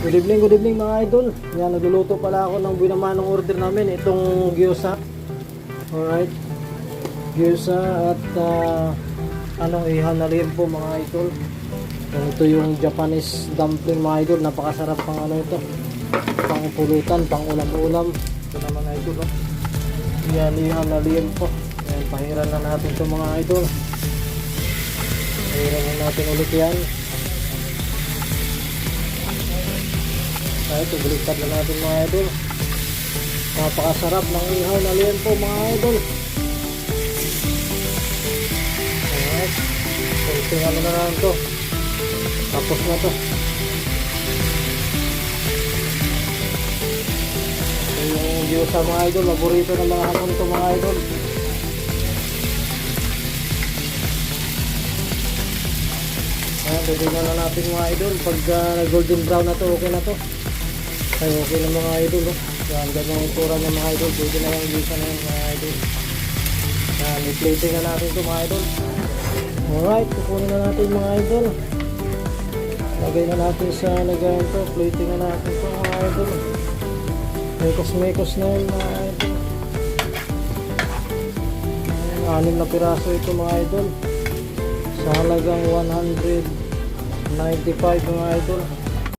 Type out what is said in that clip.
Good evening, good evening mga idol. Yan, nagluluto pala ako ng binamanong order namin. Itong gyoza. Alright. Gyoza at uh, anong ihaw na po mga idol. Ito yung Japanese dumpling mga idol. Napakasarap pang ano ito. Pang pulutan, pang ulam-ulam. Ito naman idol. Oh. Yan, ihaw na po. Yan, pahiran na natin ito mga idol. Pahiran na natin ulit yan. Ay, ito, baliktad na natin mga idol. Napakasarap ng ihaw na liempo mga idol. Alright. Kunting ano na lang to. Tapos na to. Ito yung gyoza mga idol. Paborito ng mga hamon to mga idol. Ayan, pwede na na natin mga idol. Pag ah, golden brown na to, okay na to. Ay, okay na mga idol. Oh. Ganyan yung tura ng mga idol. Pwede na yung gisa na yun mga idol. Yan, i-plating na natin ito mga idol. Alright, kukunin na natin mga idol. Lagay na natin sa lagayan to. Plating na natin ito mga idol. Mekos-mekos na yun mga idol. Anim na piraso ito mga idol. Sa halagang 195 mga idol.